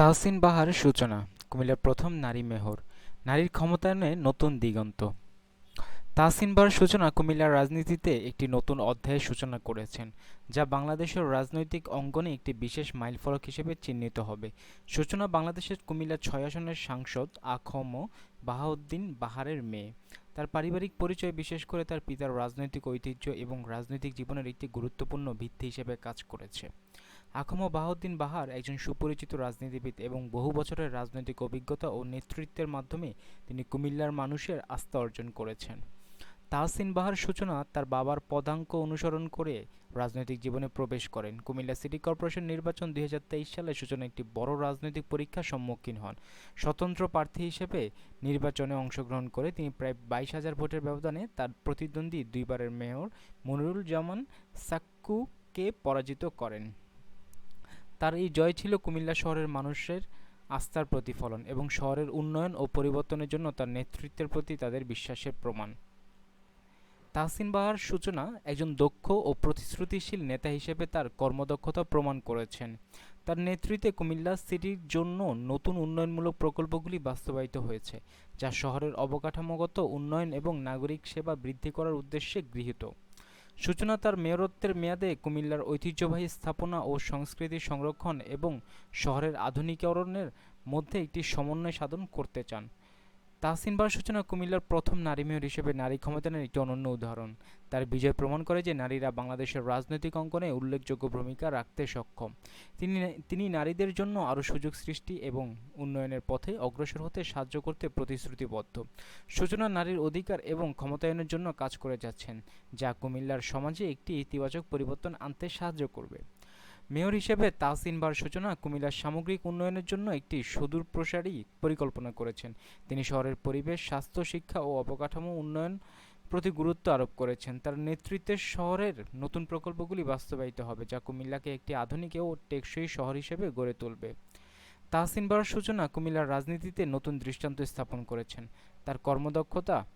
তাহসিন বাহার সূচনা, কুমিল্লার প্রথম নারী মেহর, নারীর ক্ষমতায়নে নতুন দিগন্ত। তাহসিন বাহার সূচনা কুমিল্লার রাজনীতিতে একটি নতুন অধ্যায়ের সূচনা করেছেন, যা বাংলাদেশের রাজনৈতিক অঙ্গনে একটি বিশেষ মাইলফলক হিসেবে চিহ্নিত হবে। সূচনা বাংলাদেশের কুমিল্লা ছয় আসনের সাংসদ আখম বাহাউদ্দিন বাহারের মেয়ে। তার পারিবারিক পরিচয় বিশেষ করে তার পিতার রাজনৈতিক ঐতিহ্য এবং রাজনৈতিক জীবনের একটি গুরুত্বপূর্ণ ভিত্তি হিসেবে কাজ করেছে। আখম বাহাউদ্দিন বাহার একজন সুপরিচিত রাজনীতিবিদ এবং বহু বছরের রাজনৈতিক অভিজ্ঞতা ও নেতৃত্বের মাধ্যমে তিনি কুমিল্লার মানুষের আস্থা অর্জন করেছেন। তাহসিন বাহার সূচনা তার বাবার পদাঙ্ক অনুসরণ করে রাজনৈতিক জীবনে প্রবেশ করেন। কুমিল্লা সিটি কর্পোরেশন নির্বাচন দুই হাজার তেইশ সালে সূচনা একটি বড় রাজনৈতিক পরীক্ষার সম্মুখীন হন। স্বতন্ত্র প্রার্থী হিসেবে নির্বাচনে অংশগ্রহণ করে তিনি প্রায় বাইশ হাজার ভোটের ব্যবধানে তার প্রতিদ্বন্দ্বী দুইবারের মেয়র মনিরুল জামান সাক্কুকে পরাজিত করেন। তার এই জয় ছিল কুমিল্লা শহরের মানুষের আস্থার প্রতিফলন এবং শহরের উন্নয়ন ও পরিবর্তনের জন্য তার নেতৃত্বের প্রতি তাদের বিশ্বাসের প্রমাণ। তাহসিন বাহার সূচনা একজন দক্ষ ও প্রতিশ্রুতিশীল নেতা হিসেবে তার কর্মদক্ষতা প্রমাণ করেছেন। তার নেতৃত্বে কুমিল্লা সিটির জন্য নতুন উন্নয়নমূলক প্রকল্পগুলি বাস্তবায়িত হয়েছে, যা শহরের অবকাঠামোগত উন্নয়ন এবং নাগরিক সেবা বৃদ্ধি করার উদ্দেশ্যে গৃহীত। সূচনা তার মেয়রত্বের মেয়াদে কুমিল্লার ঐতিহ্যবাহী স্থাপনা ও সংস্কৃতি সংরক্ষণ এবং শহরের আধুনিকীকরণের মধ্যে একটি সমন্বয় সাধন করতে চান। তাহসিন বার সূচনা কুমিল্লার প্রথম নারী মেয়র হিসেবে নারী ক্ষমতায়নের একটি অনন্য উদাহরণ। তার বিজয় প্রমাণ করে যে নারীরা বাংলাদেশের রাজনৈতিক অঙ্গনে উল্লেখযোগ্য ভূমিকা রাখতে সক্ষম। তিনি তিনি নারীদের জন্য আরও সুযোগ সৃষ্টি এবং উন্নয়নের পথে অগ্রসর হতে সাহায্য করতে প্রতিশ্রুতিবদ্ধ। সূচনা নারীর অধিকার এবং ক্ষমতায়নের জন্য কাজ করে যাচ্ছেন, যা কুমিল্লার সমাজে একটি ইতিবাচক পরিবর্তন আনতে সাহায্য করবে। মেয়র হিসেবে তাহসিন বার সূচনা কুমিল্লার সামগ্রিক উন্নয়নের জন্য একটি সুদূরপ্রসারী পরিকল্পনা করেছেন। তিনি শহরের পরিবেশ, স্বাস্থ্য, শিক্ষা ও অবকাঠামো উন্নয়ন প্রতি গুরুত্ব আরোপ করেছেন। তার নেতৃত্বে শহরের নতুন প্রকল্পগুলি বাস্তবায়িত হবে, যা কুমিল্লাকে একটি আধুনিক ও টেকসই শহর হিসেবে গড়ে তুলবে। তাহসিন বারার সূচনা কুমিল্লার রাজনীতিতে নতুন দৃষ্টান্ত স্থাপন করেছেন। তার কর্মদক্ষতা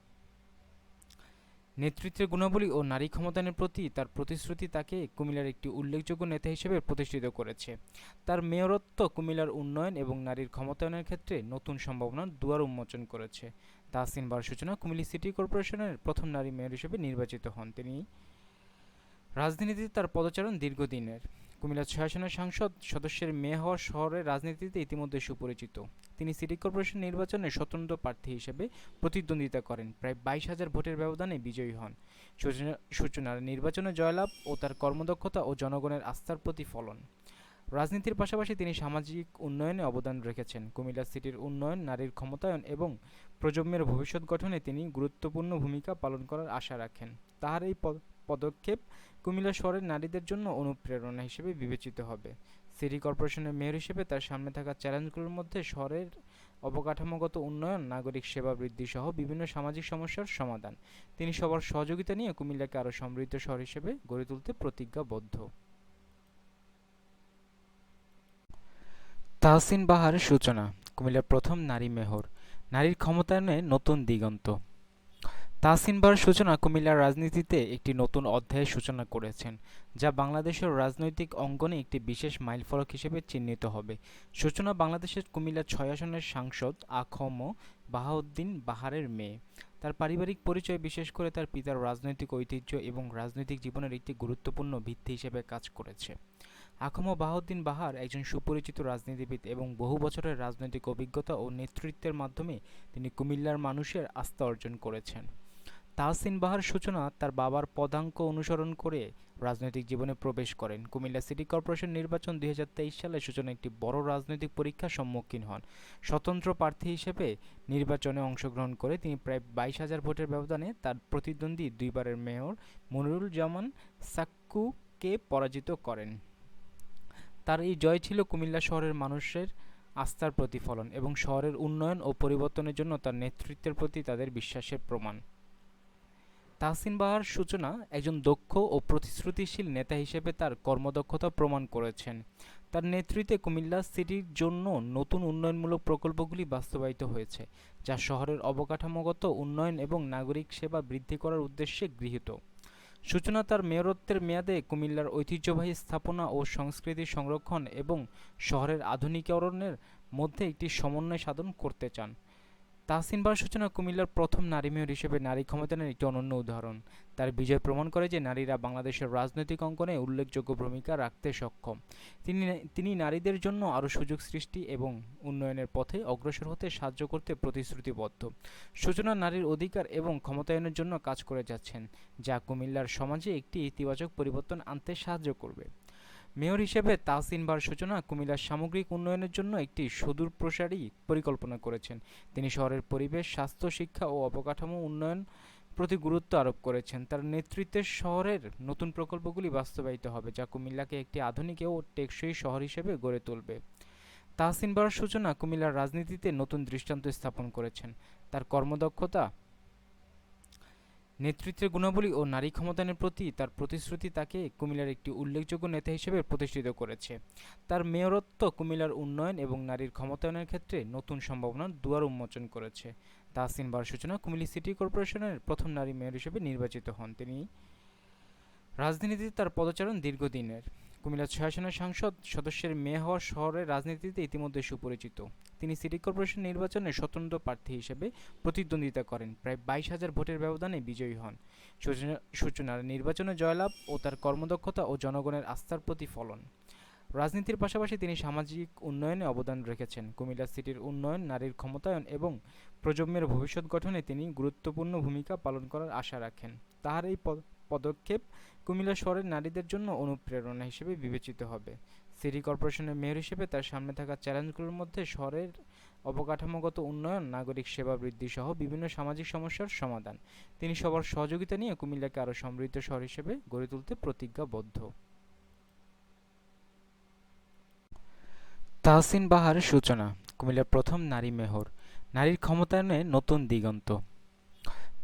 নেতৃত্বের গুণাবলী ও নারী ক্ষমতায়নের প্রতি তার প্রতিশ্রুতি তাকে কুমিল্লার একটি উল্লেখযোগ্য নেতা হিসেবে প্রতিষ্ঠিত করেছে। তার মেয়রত্ব কুমিল্লার উন্নয়ন এবং নারীর ক্ষমতায়নের ক্ষেত্রে নতুন সম্ভাবনার দুয়ার উন্মোচন করেছে। তাহসিন বার সূচনা, কুমিল্লা সিটি কর্পোরেশনের প্রথম নারী মেয়র হিসেবে নির্বাচিত হন তিনি। রাজনীতিতে তার পদচারণ দীর্ঘদিনের। কুমিল্লা ছয় সাংসদ, সদস্যের মেয়ে হওয়া শহরের রাজনীতিতে ইতিমধ্যে সুপরিচিত। তিনি সিটি কর্পোরেশন নির্বাচনে স্বতন্ত্র প্রার্থী হিসেবে প্রতিদ্বন্দ্বিতা করেন। প্রায় বাইশ হাজার ভোটের ব্যবধানে বিজয়ী হন। সূচনার নির্বাচনে জয়লাভ ও তার কর্মদক্ষতা ও জনগণের আস্থার প্রতিফলন। রাজনীতির পাশাপাশি তিনি সামাজিক উন্নয়নে অবদান রেখেছেন। কুমিল্লা সিটির উন্নয়ন, নারীর ক্ষমতায়ন এবং প্রজন্মের ভবিষ্যৎ গঠনে তিনি গুরুত্বপূর্ণ ভূমিকা পালন করার আশা রাখেন। তাহার এই পদক্ষেপ কুমিল্লা শহরের নারীদের জন্য অনুপ্রেরণা হিসেবে বিবেচিত হবে। সিটি কর্পোরেশনের মেয়র হিসেবে তার সামনে থাকা চ্যালেঞ্জগুলোর মধ্যে শহরের অবকাঠামোগত উন্নয়ন, নাগরিক সেবা বৃদ্ধি সহ বিভিন্ন সামাজিক সমস্যার সমাধান। তিনি সবার সহযোগিতা নিয়ে কুমিল্লাকে আরও সমৃদ্ধ শহর হিসেবে গড়ে তুলতে প্রতিজ্ঞাবদ্ধ। তাহসিন বাহার সূচনা, কুমিল্লার প্রথম নারী মেহর। নারীর ক্ষমতায়নে নতুন দিগন্ত। তাহসিন বার সূচনা কুমিল্লার রাজনীতিতে একটি নতুন অধ্যায়ের সূচনা করেছেন, যা বাংলাদেশের রাজনৈতিক অঙ্গনে একটি বিশেষ মাইলফলক হিসেবে চিহ্নিত হবে। সূচনা বাংলাদেশের কুমিল্লা ছয় আসনের সাংসদ আখম বাহাউদ্দিন বাহারের মেয়ে। তার পারিবারিক পরিচয় বিশেষ করে তার পিতার রাজনৈতিক ঐতিহ্য এবং রাজনৈতিক জীবনের একটি গুরুত্বপূর্ণ ভিত্তি হিসেবে কাজ করেছে। আখম বাহাউদ্দিন বাহার একজন সুপরিচিত রাজনীতিবিদ এবং বহু বছরের রাজনৈতিক অভিজ্ঞতা ও নেতৃত্বের মাধ্যমে তিনি কুমিল্লার মানুষের আস্থা অর্জন করেছেন। তাহসিন বাহার সূচনা তার বাবার পদাঙ্ক অনুসরণ করে রাজনৈতিক জীবনে প্রবেশ করেন। কুমিল্লা সিটি কর্পোরেশন নির্বাচন দুই হাজার তেইশ সালে সূচনা একটি বড় রাজনৈতিক পরীক্ষার সম্মুখীন হন। স্বতন্ত্র প্রার্থী হিসেবে নির্বাচনে অংশগ্রহণ করে তিনি প্রায় বাইশ হাজার ভোটের ব্যবধানে তার প্রতিদ্বন্দ্বী দুইবারের মেয়র মনিরুল জামান সাক্কুকে পরাজিত করেন। তার এই জয় ছিল কুমিল্লা শহরের মানুষের আস্থার প্রতিফলন এবং শহরের উন্নয়ন ও পরিবর্তনের জন্য তার নেতৃত্বের প্রতি তাদের বিশ্বাসের প্রমাণ। তাহসিন বাহার সূচনা একজন দক্ষ ও প্রতিশ্রুতিশীল নেতা হিসেবে তার কর্মদক্ষতা প্রমাণ করেছেন। তার নেতৃত্বে কুমিল্লা সিটির জন্য নতুন উন্নয়নমূলক প্রকল্পগুলি বাস্তবায়িত হয়েছে, যা শহরের অবকাঠামোগত উন্নয়ন এবং নাগরিক সেবা বৃদ্ধি করার উদ্দেশ্যে গৃহীত। সূচনা তার মেয়রত্বের মেয়াদে কুমিল্লার ঐতিহ্যবাহী স্থাপনা ও সংস্কৃতি সংরক্ষণ এবং শহরের আধুনিকরণের মধ্যে একটি সমন্বয় সাধন করতে চান। তাহসিন বার সূচনা কুমিল্লার প্রথম নারী মেয়র হিসেবে নারী ক্ষমতায়নের একটি অনন্য উদাহরণ। তার বিজয় প্রমাণ করে যে নারীরা বাংলাদেশের রাজনৈতিক অঙ্গনে উল্লেখযোগ্য ভূমিকা রাখতে সক্ষম। তিনি তিনি নারীদের জন্য আরও সুযোগ সৃষ্টি এবং উন্নয়নের পথে অগ্রসর হতে সাহায্য করতে প্রতিশ্রুতিবদ্ধ। সূচনা নারীর অধিকার এবং ক্ষমতায়নের জন্য কাজ করে যাচ্ছেন, যা কুমিল্লার সমাজে একটি ইতিবাচক পরিবর্তন আনতে সাহায্য করবে। মেয়র হিসেবে তাহসিন বার সূচনা কুমিল্লার সামগ্রিক উন্নয়নের জন্য একটি সুদূরপ্রসারী পরিকল্পনা করেছেন। তিনি শহরের পরিবেশ, স্বাস্থ্য, শিক্ষা ও অবকাঠামো উন্নয়ন প্রতি গুরুত্ব আরোপ করেছেন। তার নেতৃত্বে শহরের নতুন প্রকল্পগুলি বাস্তবায়িত হবে, যা কুমিল্লাকে একটি আধুনিক ও টেকসই শহর হিসেবে গড়ে তুলবে। তাহসিন বারার সূচনা কুমিল্লার রাজনীতিতে নতুন দৃষ্টান্ত স্থাপন করেছেন। তার কর্মদক্ষতা নেতৃত্বের গুণাবলী ও নারী ক্ষমতায়নের প্রতি তার প্রতিশ্রুতি তাকে কুমিল্লার একটি উল্লেখযোগ্য নেতা হিসেবে প্রতিষ্ঠিত করেছে। তার মেয়রত্ব কুমিল্লার উন্নয়ন এবং নারীর ক্ষমতায়নের ক্ষেত্রে নতুন সম্ভাবনার দুয়ার উন্মোচন করেছে। তাহসিন বার সূচনা কুমিল্লা সিটি কর্পোরেশনের প্রথম নারী মেয়র হিসেবে নির্বাচিত হন তিনি। রাজনীতিতে তার পদচারণ দীর্ঘদিনের। কুমিল্লা ছয় আসনের সাংসদ, সদস্যের মেয়ে হওয়া শহরের রাজনীতিতে ইতিমধ্যে সুপরিচিত। তিনি সিটি কর্পোরেশন নির্বাচনে স্বতন্ত্র প্রার্থী হিসেবে প্রতিদ্বন্দ্বিতা করেন। প্রায় বাইশ হাজার ভোটের ব্যবধানে বিজয়ী হন। সূচনার নির্বাচনে জয়লাভ ও তার কর্মদক্ষতা ও জনগণের আস্থার প্রতিফলন রাজনীতির পাশাপাশি তিনি সামাজিক উন্নয়নে অবদান রেখেছেন। কুমিল্লা সিটির উন্নয়ন, নারীর ক্ষমতায়ন এবং প্রজন্মের ভবিষ্যৎ গঠনে তিনি গুরুত্বপূর্ণ ভূমিকা পালন করার আশা রাখেন। তাহার এই পদক্ষেপ কুমিল্লা শহরের নারীদের জন্য অনুপ্রেরণা হিসেবে বিবেচিত হবে। সিটি কর্পোরেশনের মেয়র হিসেবে তার সামনে থাকা চ্যালেঞ্জগুলোর মধ্যে শহরের অবকাঠামোগত উন্নয়ন, নাগরিক সেবা বৃদ্ধি সহ বিভিন্ন সামাজিক সমস্যার সমাধান। তিনি সবার সহযোগিতা নিয়ে কুমিল্লাকে আরও সমৃদ্ধ শহর হিসেবে গড়ে তুলতে প্রতিজ্ঞাবদ্ধ। তাহসিন বাহার সূচনা, কুমিল্লার প্রথম নারী মেহর। নারীর ক্ষমতায়নে নতুন দিগন্ত।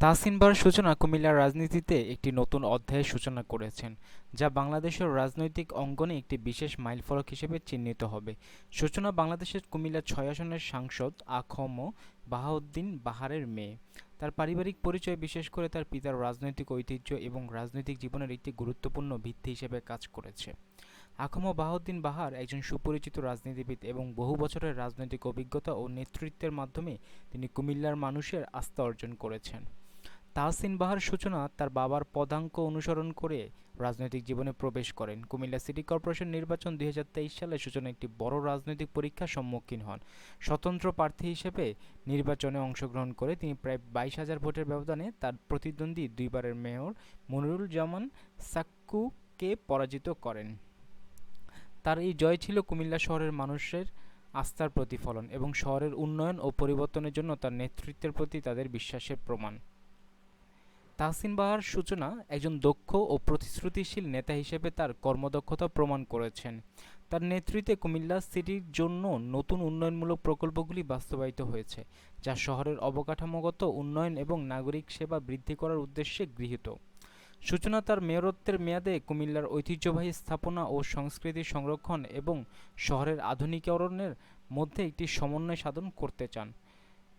তাহসিন বাহার সূচনা কুমিল্লার রাজনীতিতে একটি নতুন অধ্যায়ের সূচনা করেছেন, যা বাংলাদেশের রাজনৈতিক অঙ্গনে একটি বিশেষ মাইলফলক হিসেবে চিহ্নিত হবে। সূচনা বাংলাদেশের কুমিল্লা ছয় আসনের সাংসদ আখম বাহাউদ্দিন বাহারের মেয়ে। তার পারিবারিক পরিচয় বিশেষ করে তার পিতার রাজনৈতিক ঐতিহ্য এবং রাজনৈতিক জীবনের একটি গুরুত্বপূর্ণ ভিত্তি হিসেবে কাজ করেছে। আখম বাহাউদ্দিন বাহার একজন সুপরিচিত রাজনীতিবিদ এবং বহু বছরের রাজনৈতিক অভিজ্ঞতা ও নেতৃত্বের মাধ্যমে তিনি কুমিল্লার মানুষের আস্থা অর্জন করেছেন। তাহসিন বাহার সূচনা তার বাবার পদাঙ্ক অনুসরণ করে রাজনৈতিক জীবনে প্রবেশ করেন। কুমিল্লা সিটি কর্পোরেশন নির্বাচন দুই হাজার তেইশ সালে সূচনা একটি বড় রাজনৈতিক পরীক্ষার সম্মুখীন হন। স্বতন্ত্র প্রার্থী হিসেবে নির্বাচনে অংশগ্রহণ করে তিনি প্রায় বাইশ হাজার ভোটের ব্যবধানে তার প্রতিদ্বন্দ্বী দুইবারের মেয়র মনিরুল জামান সাক্কুকে পরাজিত করেন। তার এই জয় ছিল কুমিল্লা শহরের মানুষের আস্থার প্রতিফলন এবং শহরের উন্নয়ন ও পরিবর্তনের জন্য তার নেতৃত্বের প্রতি তাদের বিশ্বাসের প্রমাণ। তাহসিন বাহার সূচনা একজন দক্ষ ও প্রতিশ্রুতিশীল নেতা হিসেবে তার কর্মদক্ষতা প্রমাণ করেছেন। তার নেতৃত্বে কুমিল্লা সিটির জন্য নতুন উন্নয়নমূলক প্রকল্পগুলি বাস্তবায়িত হয়েছে, যা শহরের অবকাঠামোগত উন্নয়ন এবং নাগরিক সেবা বৃদ্ধি করার উদ্দেশ্যে গৃহীত। সূচনা তার মেয়রত্বের মেয়াদে কুমিল্লার ঐতিহ্যবাহী স্থাপনা ও সংস্কৃতি সংরক্ষণ এবং শহরের আধুনিকরণের মধ্যে একটি সমন্বয় সাধন করতে চান।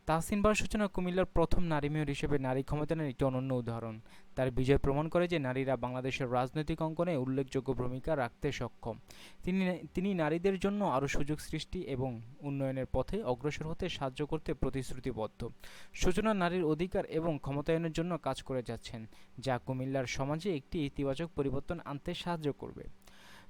তাহসিন বার সূচনা কুমিল্লার প্রথম নারী মেয়র হিসেবে নারী ক্ষমতায়নের একটি অনন্য উদাহরণ। তার বিজয় প্রমাণ করে যে নারীরা বাংলাদেশের রাজনৈতিক অঙ্গনে উল্লেখযোগ্য ভূমিকা রাখতে সক্ষম। তিনি তিনি নারীদের জন্য আরও সুযোগ সৃষ্টি এবং উন্নয়নের পথে অগ্রসর হতে সাহায্য করতে প্রতিশ্রুতিবদ্ধ। সূচনা নারীর অধিকার এবং ক্ষমতায়নের জন্য কাজ করে যাচ্ছেন, যা কুমিল্লার সমাজে একটি ইতিবাচক পরিবর্তন আনতে সাহায্য করবে।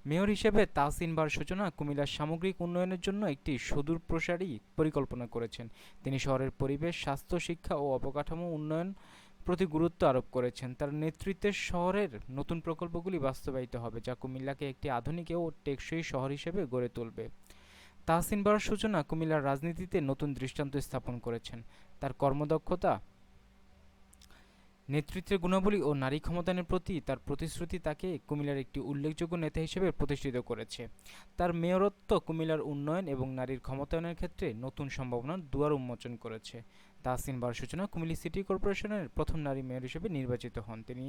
মেয়র হিসেবে তাহসিন বার সূচনা কুমিল্লার সামগ্রিক উন্নয়নের জন্য একটি সুদূরপ্রসারী পরিকল্পনা করেছেন। তিনি শহরের পরিবেশ, স্বাস্থ্য, শিক্ষা ও অবকাঠামো উন্নয়ন প্রতি গুরুত্ব আরোপ করেছেন। তার নেতৃত্বে শহরের নতুন প্রকল্পগুলি বাস্তবায়িত হবে, যা কুমিল্লাকে একটি আধুনিক ও টেকসই শহর হিসেবে গড়ে তুলবে। তাহসিন বারার সূচনা কুমিল্লার রাজনীতিতে নতুন দৃষ্টান্ত স্থাপন করেছেন। তার কর্মদক্ষতা নেতৃত্বের গুণাবলী ও নারী ক্ষমতায়নের প্রতি তার প্রতিশ্রুতি তাকে কুমিল্লার একটি উল্লেখযোগ্য নেতা হিসেবে প্রতিষ্ঠিত করেছে। তার মেয়রত্ব কুমিল্লার উন্নয়ন এবং নারীর ক্ষমতায়নের ক্ষেত্রে নতুন সম্ভাবনার দুয়ার উন্মোচন করেছে। তাহসিন বার সূচনা কুমিল্লা সিটি কর্পোরেশনের প্রথম নারী মেয়র হিসেবে নির্বাচিত হন তিনি।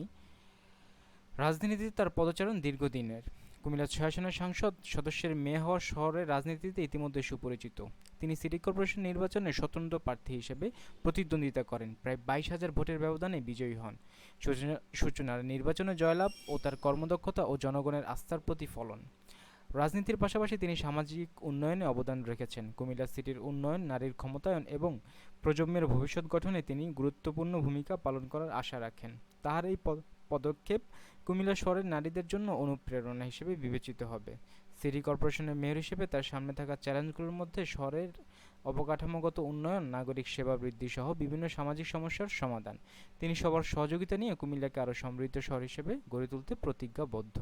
রাজনীতিতে তার পদচারণ দীর্ঘদিনের। কুমিল্লা ছয় আসনের সাংসদ সদস্যের মেয়ে হওয়া শহরের রাজনীতিতে ইতিমধ্যে সুপরিচিত। তিনি সিটি কর্পোরেশন নির্বাচনে স্বতন্ত্র প্রার্থী হিসেবে প্রতিদ্বন্দ্বিতা করেন। প্রায় বাইশ হাজার ভোটের ব্যবধানে বিজয়ী হন। সূচনা- সূচনার নির্বাচনে জয়লাভ ও তার কর্মদক্ষতা ও জনগণের আস্থার প্রতিফলন। রাজনীতির পাশাপাশি তিনি সামাজিক উন্নয়নে অবদান রেখেছেন। কুমিল্লা সিটির উন্নয়ন, নারীর ক্ষমতায়ন এবং প্রজন্মের ভবিষ্যৎ গঠনে তিনি গুরুত্বপূর্ণ ভূমিকা পালন করার আশা রাখেন। তার এই পদক্ষেপ কুমিল্লা শহরের নারীদের জন্য অনুপ্রেরণা হিসেবে বিবেচিত হবে। সিটি কর্পোরেশনের মেয়র হিসেবে তার সামনে থাকা চ্যালেঞ্জগুলোর মধ্যে শহরের অবকাঠামোগত উন্নয়ন, নাগরিক সেবা বৃদ্ধি সহ বিভিন্ন সামাজিক সমস্যার সমাধান। তিনি সবার সহযোগিতা নিয়ে কুমিল্লাকে আরও সমৃদ্ধ শহর হিসেবে গড়ে তুলতে প্রতিজ্ঞাবদ্ধ।